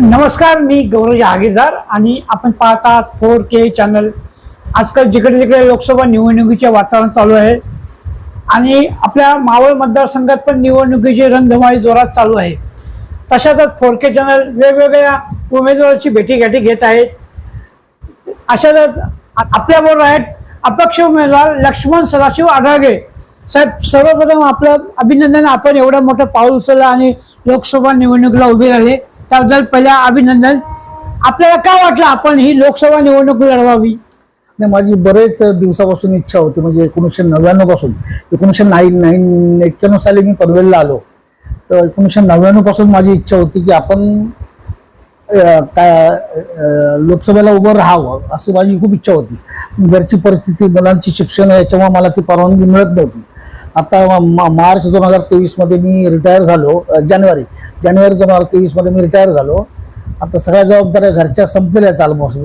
नमस्कार मी गौरव जहागीरदार आणि आपण पाहतात फोर के चॅनल. आजकाल जिकडे तिकडे लोकसभा निवडणुकीचे वातावरण चालू आहे आणि आपल्या मावळ मतदारसंघात पण निवडणुकीची रणधुमाळी जोरात चालू आहे. तशातच फोर के चॅनल वेगवेगळ्या उमेदवाराची भेटीगाठी घेत आहेत. अशातच आपल्याबरोबर आहेत अपक्ष उमेदवार लक्ष्मण सदाशिव आढागे. साहेब सर्वप्रथम आपलं अभिनंदन. आपण एवढं मोठं पाऊल उचललं आणि लोकसभा निवडणुकीला उभे राहिले. त्याबद्दल पहिल्या अभिनंदन. आपल्याला काय वाटलं आपण ही लोकसभा निवडणूक लढवावी? नाही माझी बरेच दिवसापासून इच्छा होती म्हणजे एकोणीसशे नव्याण्णवपासून. एकोणीसशे नाईन नाईन एक्क्याण्णव साली मी पनवेलला आलो. तर एकोणीसशे नव्याण्णवपासून माझी इच्छा होती की आपण काय लोकसभेला उभं राहावं अशी माझी खूप इच्छा होती. घरची परिस्थिती मुलांची शिक्षण याच्यामुळे मला ती परवानगी मिळत नव्हती. आता मा- मार्च दोन हजार तेवीसमध्ये मी रिटायर झालो जानेवारी. जानेवारी दोन हजार तेवीसमध्ये मी रिटायर झालो. आता सगळ्या जबाबदाऱ्या घरच्या संपलेल्या आहेत ऑलमोस्ट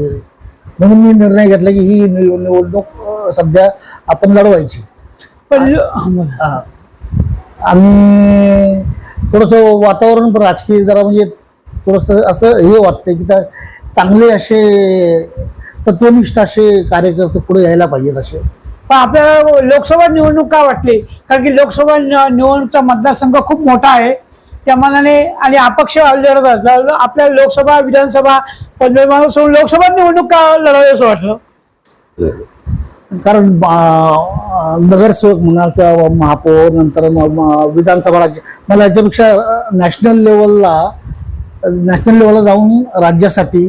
म्हणून मी निर्णय घेतला की ही निव- निवडणूक सध्या आपण लढवायची. पण. आणि थोडंसं वातावरण पण राजकीय जरा म्हणजे थोडंसं असं हे वाटतंय की त्या चांगले असे तत्वनिष्ठ असे कार्यकर्ते पुढे यायला पाहिजेत असे. पण आपल्याला लोकसभा निवडणूक का वाटली? कारण की लोकसभा नि- निवडणूकचा मतदारसंघ खूप मोठा आहे. त्या मानाने आणि अपक्ष लढत असला आपल्या लोकसभा विधानसभा पंधरा सोडून लोकसभा निवडणूक का लढावी असं वाटलं? कारण नगरसेवक म्हणाल किंवा महापौर नंतर विधानसभा राज्य मला याच्यापेक्षा नॅशनल लेवलला नॅशनल लेवलला जाऊन राज्यासाठी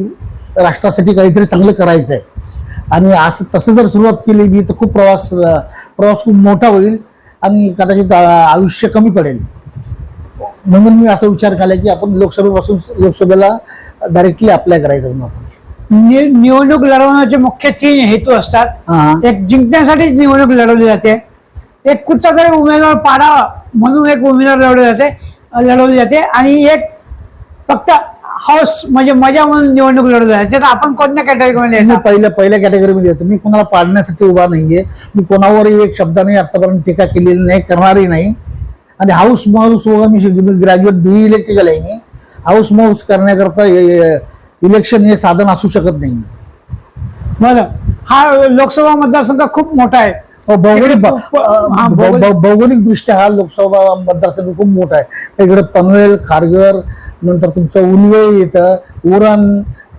राष्ट्रासाठी काहीतरी चांगलं करायचं आहे आणि असं तसं जर सुरुवात केली मी तर खूप प्रवास प्रवास खूप मोठा होईल आणि कदाचित आयुष्य कमी पडेल. म्हणून मी असा विचार केला की आपण लोकसभेपासून लोकसभेला डायरेक्टली अप्लाय करायचं म्हणून आपण. निवडणूक लढवण्याचे मुख्य तीन हेतू असतात. एक जिंकण्यासाठीच निवडणूक लढवली जाते. एक कुठचा तरी उमेदवार पाडावा म्हणून एक उमेदवार लढवली जाते लढवली जाते. आणि एक फक्त हाऊस म्हणजे मजा म्हणून निवडणूक जाते. तर आपण कोणत्या कॅटेगरीमध्ये मी येतो पहिल्या पहिल्या कॅटेगरीमध्ये येतो. मी कोणाला पाडण्यासाठी उभा नाहीये. मी कोणावरही एक शब्दाने आतापर्यंत टीका केलेली नाही करणारही नाही. आणि हाऊस माऊस वगैरे मी शिकलो. मी ग्रॅज्युएट बी इलेक्ट्रिकल आहे मी. हाऊस माऊस करण्याकरता इलेक्शन हे साधन असू शकत नाही. बरं. हा लोकसभा मतदारसंघ खूप मोठा आहे. भौगोलिक हा, भौगोलिक- भौगोलिक दृष्ट्या हा लोकसभा मतदारसंघ खूप मोठा आहे. इकडे पनवेल खारघर नंतर तुमचं उलवे येतं उरण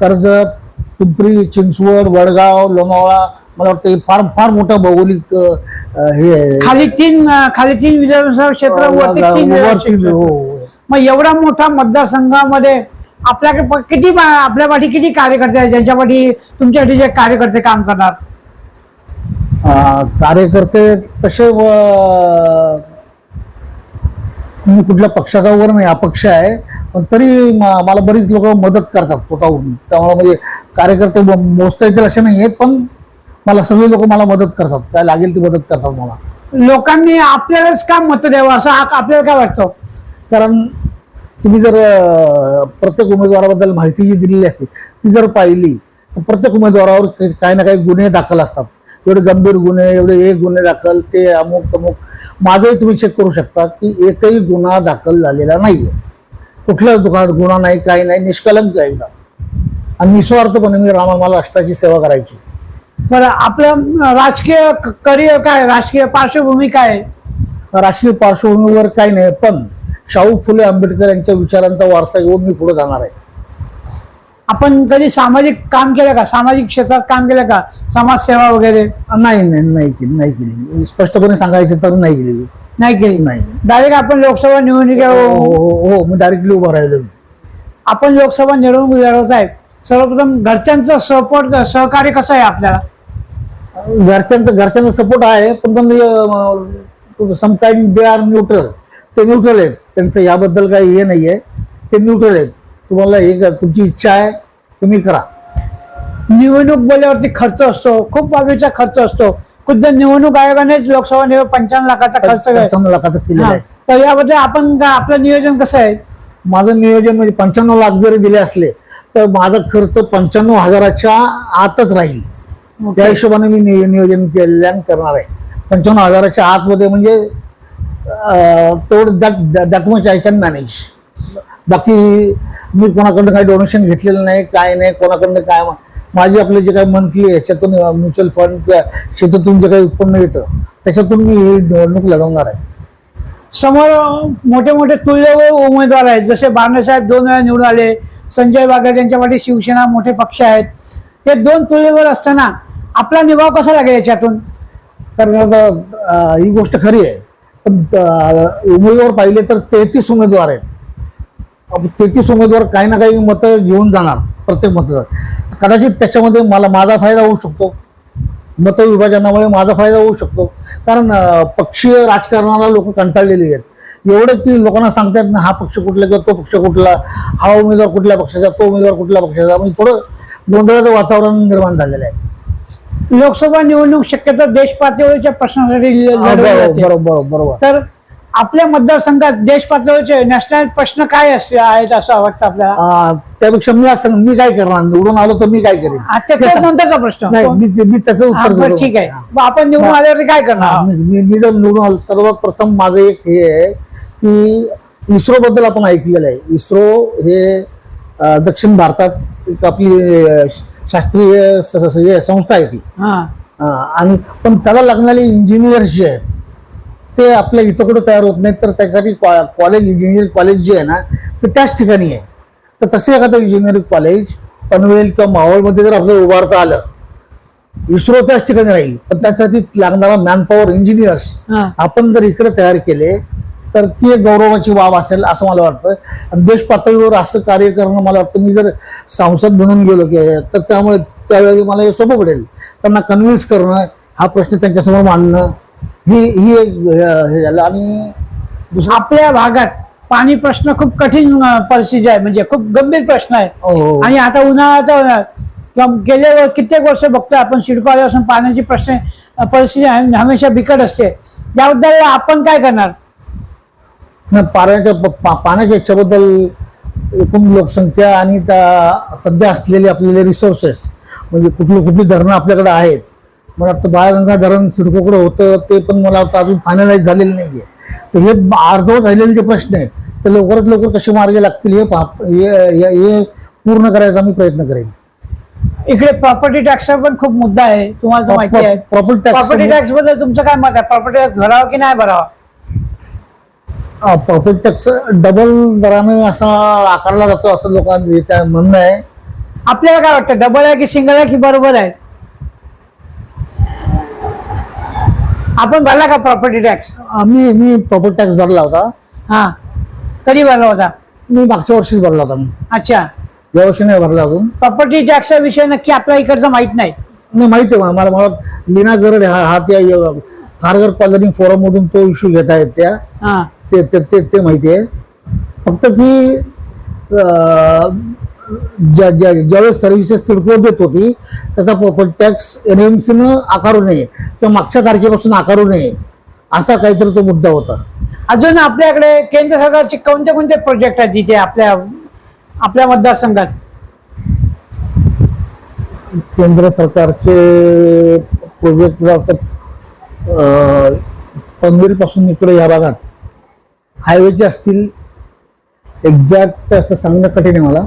कर्जत पिंपरी चिंचवड वडगाव लोणावळा मला वाटतं फार फार मोठं भौगोलिक हे आहे. खाली तीन खाली तीन विधानसभा क्षेत्र वरती तीन वरती. हो. मग एवढा मोठा मतदारसंघामध्ये आपल्याकडे किती मा- आपल्या पाठी किती कार्यकर्ते आहेत ज्यांच्या पाठी तुमच्यासाठी जे कार्यकर्ते काम करणार कार्यकर्ते तसे मी कुठल्या पक्षाचा वगैरे नाही अपक्ष आहे. पण तरी मला बरीच लोक मदत करतात स्वतःहून त्यामुळे म्हणजे कार्यकर्ते मोजता येतील असे नाही आहेत पण मला सगळे लोक मला मदत करतात. काय लागेल ती मदत करतात मला. लोकांनी आपल्यालाच का मत द्यावं? असं आपल्याला काय वाटतं? कारण तुम्ही जर प्रत्येक उमेदवाराबद्दल माहिती जी दिलेली असते ती जर पाहिली तर प्रत्येक उमेदवारावर काही ना काही गुन्हे दाखल असतात. एवढे गंभीर गुन्हे एवढे एक गुन्हे दाखल ते अमुक तमुक. माझंही तुम्ही चेक करू शकता की एकही गुन्हा दाखल झालेला नाहीये. कुठलाच दुकानात गुन्हा नाही काही नाही निष्कलंक आहे आणि निस्वार्थपणे मी रामा मला राष्ट्राची सेवा करायची. बरं आपलं राजकीय करिअर काय राजकीय पार्श्वभूमी काय आहे? राजकीय पार्श्वभूमीवर काही नाही पण शाहू फुले आंबेडकर यांच्या विचारांचा वारसा घेऊन मी पुढे जाणार आहे. आपण कधी सामाजिक काम केलं का? सामाजिक क्षेत्रात काम केलं का? समाजसेवा वगैरे? नाही नाही नाही केली नाही केली. स्पष्टपणे सांगायचं तर नाही केली. नाही केली. नाही. डायरेक्ट आपण लोकसभा हो निवडणुकीवर हो हो मी डायरेक्टली उभा राहिलो. आपण लोकसभा निवडणूक लढवत आहे. सर्वप्रथम घरच्यांचं सपोर्ट सहकार्य कसं आहे आपल्याला? घरच्यांचा घरच्यांचा सपोर्ट आहे पण some kind they are neutral ते न्यूट्रल आहेत. त्यांचं याबद्दल काही हे नाही आहे ते न्यूट्रल आहेत. तुम्हाला हे तुमची इच्छा आहे. तुम्ही करा. निवडणूक बोलल्यावरती खर्च असतो खूप बाबीचा खर्च असतो. खुद्द निवडणूक आयोगानेच लोकसभा निवड पंचावन्न लाखाचा खर्च. पंचावन्न लाखाचं केलेलं हा. आहे. तर याबद्दल आपण का- आपलं नियोजन कसं आहे? माझं नियोजन म्हणजे पंच्याण्णव लाख जरी दिले असले तर माझा खर्च पंच्याण्णव हजाराच्या आतच राहील. त्या हिशोबाने मी नियो- नियोजन केल्यान करणार आहे. पंच्याण्णव हजाराच्या आतमध्ये म्हणजे तेवढं that that much I can manage. बाकी मी कोणाकडनं काही डोनेशन घेतलेलं नाही काय नाही कोणाकडनं काय माझे आपले जे काही मंथली याच्यातून म्युच्युअल फंड किंवा शेतातून जे काही उत्पन्न येतं त्याच्यातून मी ही निवडणूक लढवणार आहे. समोर मोठे मोठे तुल्यबळ उमेदवार आहेत. जसे बांगडेसाहेब दोन वेळा निवडून आले संजय बागर यांच्या पाठी शिवसेना मोठे पक्ष आहेत. ते दोन तुल्यबळ असताना आपला निभाव कसा लागेल याच्यातून? कारण आता अं, ही गोष्ट खरी आहे. पण उमेदवार पाहिले तर तेहतीस उमेदवार आहेत. तेहतीस उमेदवार काही ना काही मतं घेऊन जाणार प्रत्येक मतदार कदाचित त्याच्यामध्ये मला माझा फायदा होऊ शकतो. मतविभाजनामुळे माझा फायदा होऊ शकतो. कारण पक्षीय राजकारणाला लोक कंटाळलेली आहेत. एवढं की लोकांना सांगतात ना हा पक्ष कुठला किंवा तो पक्ष कुठला हा उमेदवार कुठल्या पक्षाचा तो उमेदवार कुठल्या पक्षाचा म्हणजे थोडं गोंधळाचं वातावरण निर्माण झालेलं आहे. लोकसभा निवडणूक शक्यतो देश पातळीवरच्या प्रश्नासाठी बरोबर बरोबर. तर आपल्या मतदारसंघात देश पातळीवरचे नॅशनल प्रश्न काय असे आहेत असं वाटतं आपल्याला? आ, त्यापेक्षा मी असं मी काय करणार? निवडून आलो तर मी काय करेन? आता तो नंतरचा प्रश्न. नाही मी ते- मी त्याचं हा, उत्तर बरं, देतो. ठीक आहे. मग आपण निवडून आल्यावर काय हा, करणार मी मी- मी जर निवडून आलो सर्वात प्रथम माझं एक हे आहे की इस्रो बद्दल आपण ऐकलेलं आहे. इस्रो हे अ, दक्षिण भारतात एक आपली अ, शास्त्रीय स- स- हे संस्था आहे ती. हा. आणि पण त्याला लागणारे इंजिनियर्स जे आहेत ते आपल्या इथं कुठं तयार होत नाहीत तर त्याच्यासाठी कॉलेज इंजिनिअरिंग कॉलेज जे आहे ना ते त्याच ठिकाणी आहे. तर तसे एखादं इंजिनिअरिंग कॉलेज पनवेल किंवा मावळमध्ये जर आपल्याला उभारता आलं इस्रो त्याच ठिकाणी राहील. पण त्यासाठी लागणारा मॅनपॉवर इंजिनियर्स आपण जर इकडे तयार केले तर ती एक गौरवाची बाब असेल असं मला वाटतं. आणि देश पातळीवर असं कार्य करणं मला वाटतं मी जर संसद बनून गेलो की तर त्यामुळे त्यावेळी मला हे सोपं पडेल. त्यांना कन्व्हिन्स करणं हा प्रश्न त्यांच्यासमोर मांडणं ही ही एक हे झालं. आणि दुसरं आपल्या भागात पाणी प्रश्न खूप कठीण परिस्थिती आहे. म्हणजे खूप गंभीर प्रश्न आहे. हो, आणि आता उन्हाळ्यात किंवा गेले वर- कित्येक वर्ष बघतोय आपण शिडको आल्यापासून पाण्याची प्रश्न परिस्थिती हम- हमेशा बिकट असते. याबद्दल आपण काय करणार? न पाण्याच्या प- पा- पाण्याच्या याच्याबद्दल एकूण लोकसंख्या आणि त्या सध्या असलेले आपल्याला रिसोर्सेस म्हणजे कुठली कुठली धरणं आपल्याकडे आहेत मला वाटतं बाळगंगा धरण सिडकोकडे होतं ते पण मला वाटतं अजून फायनलाइज झालेलं नाहीये. तर हे अर्धवट राहिलेले जे प्रश्न आहेत ते लवकरात लवकर कसे मार्गी लागतील हे हे पूर्ण करायचा मी प्रयत्न करेन. इकडे प्रॉपर्टी टॅक्सचा पण खूप मुद्दा आहे तुम्हाला माहिती आहे. प्रॉपर्टी टॅक्स प्रॉपर्टी टॅक्सबद्दल तुमचं काय मत आहे? प्रॉपर्टी टॅक्स भरावा की नाही भरावा? प्रॉपर्टी टॅक्स डबल दराने असा आकारला जातो असं लोकांचं म्हणणं आहे. आपल्याला काय वाटतं? डबल आहे की सिंगल आहे की बरोबर आहे? आपण भरला का प्रॉपर्टी टॅक्स मी मी प्रॉपर्टी टॅक्स भरला होता. हा. कधी भरला होता? मी मागच्या वर्षीच भरला होता मी. अच्छा. या वर्षी नाही भरला अजून. प्रॉपर्टी टॅक्सचा विषय नक्की आपल्या इकडचा माहीत नाही. नाही माहिती आहे मला. मला लीना गरड हा हा त्या खारघर कॉलनी फोरम मधून तो इश्यू घेत आहेत त्या. हा. ते ते ते, ते माहिती आहे. फक्त की अं, ज्या ज्या ज्यावेळेस सर्व्हिसेस सिडको देत होती त्याचा प्रॉपर्टी टॅक्स एन एम सीनं आकारू नये किंवा मागच्या तारखेपासून आकारू नये असा काहीतरी तो मुद्दा होता. अजून आपल्याकडे केंद्र सरकारचे कोणते कोणते प्रोजेक्ट आहेत तिथे आपल्या आपल्या मतदारसंघात? केंद्र सरकारचे प्रोजेक्ट पनवेल पासून इकडे या भागात. हायवेचे असतील एक्झॅक्ट असं सांगणं कठीण आहे मला.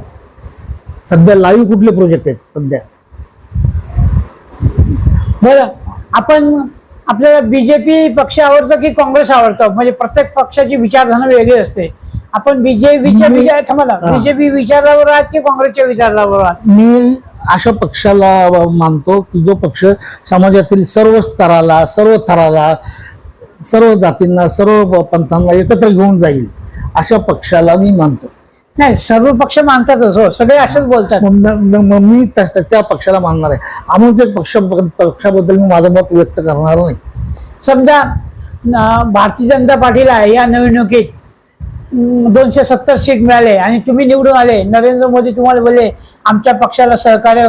सध्या लाईव्ह कुठले प्रोजेक्ट आहेत सध्या? बरं आपण आपल्याला बीजेपी पक्ष आवडतो की काँग्रेस आवडतं? म्हणजे प्रत्येक पक्षाची विचारधारा वेगळी असते. आपण बीजेपीच्या विचार थांबा हा. बीजेपी विचारावर आहात की काँग्रेसच्या विचारावर आहात? मी अशा पक्षाला मानतो की जो पक्ष समाजातील सर्व स्तराला सर्व थराला सर्व जातींना सर्व पंथांना एकत्र घेऊन जाईल अशा पक्षाला मी मानतो. नाही सर्व पक्ष मानतातच हो सगळे असंच बोलतात. मग म- त्या पक्षाला मानणार आहे. अमुक एक पक्ष पक्षाबद्दल मी माझं मत व्यक्त करणार नाही. समजा भारतीय जनता पार्टीला या निवडणुकीत दोनशे सत्तर सीट मिळाले आणि तुम्ही निवडून आले. नरेंद्र मोदी तुम्हाला बोलले आमच्या पक्षाला सहकार्य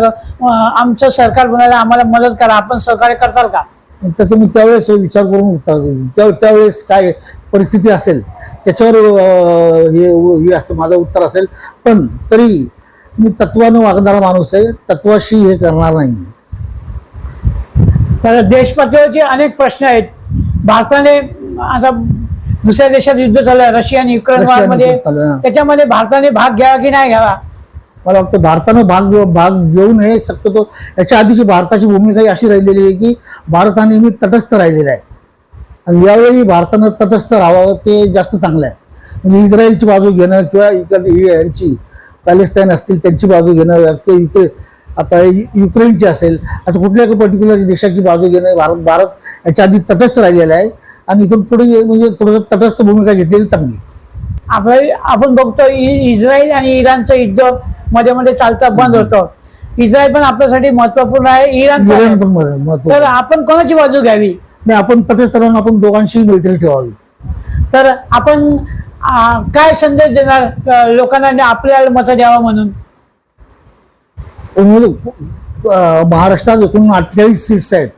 आमचं सरकार बनायला आम्हाला मदत करा. आपण सहकार्य करताल का? तर तुम्ही त्यावेळेस विचार करून उत्तर त्या त्यावेळेस काय परिस्थिती असेल त्याच्यावर हे हे असं माझं उत्तर असेल. पण तरी मी तत्वानं वागणारा माणूस आहे तत्वाशी हे करणार नाही. तर देश पातळीवरचे अनेक प्रश्न आहेत. भारताने आता दुसऱ्या देशात युद्ध आहे रशिया आणि युक्रेन मध्ये. त्याच्यामध्ये भारताने भाग घ्यावा की नाही घ्यावा? मला वाटतं भारतानं भाग भाग घेऊ नये शक्यतो याच्या आधीची भारताची भूमिका ही अशी राहिलेली आहे की भारत हा नेहमी तटस्थ राहिलेला आहे. आणि यावेळी भारतानं तटस्थ राहावं ते जास्त चांगलं आहे. म्हणजे इस्रायलची बाजू घेणं किंवा इकडे यांची पॅलेस्टाईन असतील त्यांची बाजू घेणं किंवा युक्रे आता युक्रेनची असेल असं कुठल्या एका पर्टिक्युलर देशाची बाजू घेणं भारत भारत याच्या आधी तटस्थ राहिलेला आहे. आणि इथून पुढे म्हणजे थोडंसं तटस्थ भूमिका घेतलेली चांगली आपण आपण बघतो इस्रायल आणि इराणचं युद्धमध्ये मध्ये चालतं बंद होतं. इस्रायल पण आपल्यासाठी महत्त्वपूर्ण आहे इराण पण तर आपण कोणाची बाजू घ्यावी? नाही आपण राहून आपण दोघांशी मैत्री ठेवावी. तर आपण काय संदेश देणार लोकांना आपल्याला मत द्यावं म्हणून? महाराष्ट्रात एकूण अठ्ठेचाळीस सीट्स आहेत.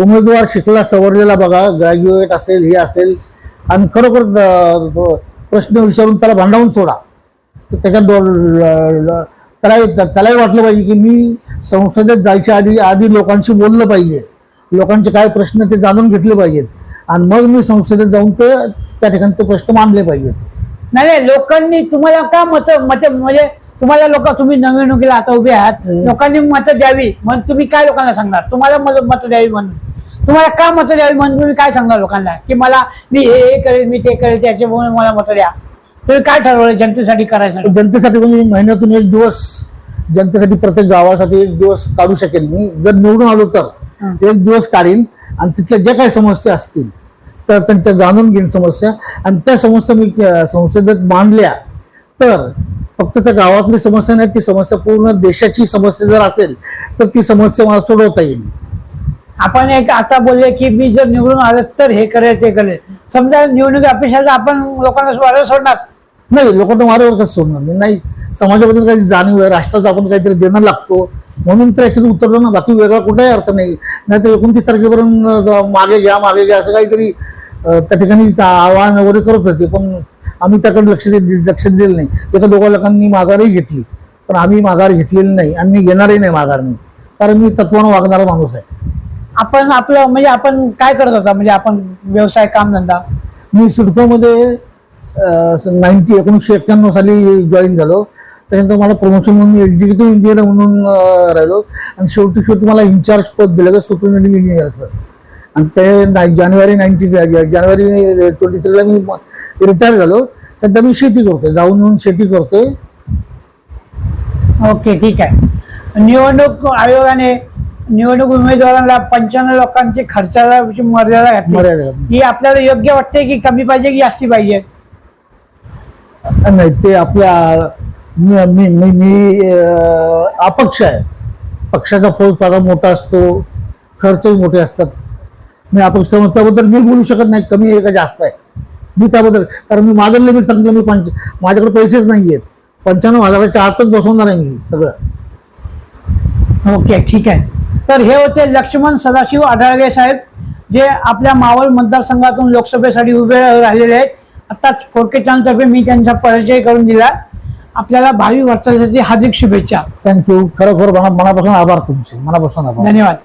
उमेदवार शिकला सवरलेला बघा ग्रॅज्युएट असेल हे असेल आणि खरोखर प्रश्न विचारून त्याला भांडावून सोडा. त्याच्यात त्याला त्यालाही वाटलं पाहिजे की मी संसदेत जायच्या आधी आधी लोकांशी बोललं पाहिजे. लोकांचे काय प्रश्न ते जाणून घेतले पाहिजेत. आणि मग मी संसदेत जाऊन ते त्या ठिकाणी ते प्रश्न मांडले पाहिजेत. नाही नाही लोकांनी तुम्हाला का मत मत म्हणजे तुम्हाला लोक तुम्ही निवडणुकीला आता उभे आहात. लोकांनी मत द्यावी म्हणून तुम्ही काय लोकांना सांगणार? तुम्हाला मत द्यावी म्हणून. तुम्हाला का मत द्यावी? म्हणून तुम्ही काय सांगणार लोकांना? की मला मी हे हे करेल मी ते करेल त्याच्यामुळे मला मत द्या. तुम्ही काय ठरवलं जनतेसाठी करायचं जनतेसाठी म्हणजे महिन्यातून एक दिवस जनतेसाठी प्रत्येक गावासाठी एक दिवस काढू शकेल. मी जर निवडून आलो तर एक दिवस काढीन आणि तिथल्या ज्या काही समस्या असतील तर त्यांच्या जाणून घेईन समस्या. आणि त्या समस्या मी संसदेत मांडल्या तर फक्त त्या गावातली समस्या नाही ती समस्या पूर्ण देशाची समस्या जर असेल तर ती समस्या मला सोडवता येईल. आपण एक आता बोलले की मी जर निवडून आलो तर हे करेल ते करेल. समजा निवडणूक अपेक्षा आपण लोकांना वाऱ्यावर सोडणार. नाही लोकांना मारावर कसं सोडणार? मी नाही. समाजाबद्दल काही जाणीव आहे राष्ट्राचं आपण काहीतरी देणं लागतो. म्हणून तर याच्यात उतरलो ना बाकी वेगळा कुठलाही अर्थ नाही. नाही तर एकोणतीस तारखेपर्यंत मागे घ्या मागे घ्या असं काहीतरी त्या ठिकाणी आवाहन वगैरे करत होते. पण आम्ही त्याकडे लक्ष दे- लक्ष दिलेलं नाही. एका दोघा लोकांनी माघारही घेतली. पण आम्ही माघार घेतलेली नाही. आणि मी घेणारही नाही माघार मी कारण मी तत्वानं वागणारा माणूस आहे. आपण आपलं म्हणजे आपण काय करत होता? म्हणजे आपण व्यवसाय कामधंदा मी सिडकोमध्ये नाईन्टी एकोणीसशे एक्क्याण्णव साली जॉईन झालो. त्यानंतर मला प्रमोशन म्हणून एक्झिक्युटिव्ह इंजिनियर म्हणून राहिलो. आणि शेवटी शेवटी मला इन्चार्ज पद दिलं सुप्रिमेंटिंग इंजिनियरचं आणि ते नाय- जानेवारी नाईन्टी जानेवारी ट्वेंटी थ्रीला मी रिटायर झालो. सध्या मी शेती करतोय जाऊन येऊन शेती करतोय. ओके ठीक आहे. निवडणूक आयोगाने निवडणूक उमेदवारांना पंच्याण्णव लोकांची खर्चाला मर्यादा घातली. मर्यादा ही आपल्याला योग्य वाटते की कमी पाहिजे की जास्ती पाहिजे? नाही ते आपल्या मी मी मी मी, अं, अपक्ष आहे. पक्षाचा फौज फार मोठा असतो खर्चही मोठे असतात. मी अपक्ष त्याबद्दल मी बोलू शकत नाही कमी आहे का जास्त आहे? मी त्याबद्दल कारण मी माझं लिमिट सांगितलं मी पंच माझ्याकडे पैसेच नाही आहेत पंच्याण्णव हजाराच्या आतच बसवणार आहे मी सगळं. ओके ठीक आहे. तर हे होते लक्ष्मण सदाशिव आढळगे साहेब जे आपल्या मावळ मतदारसंघातून लोकसभेसाठी उभे राहिलेले आहेत. आताच फोरके चॅनलतर्फे मी त्यांचा परिचय करून दिला. आपल्याला भावी वाटचालीसाठी हार्दिक शुभेच्छा. थँक्यू खरोखर मना मनापासून आभार तुमचे. मनापासून आभार. धन्यवाद.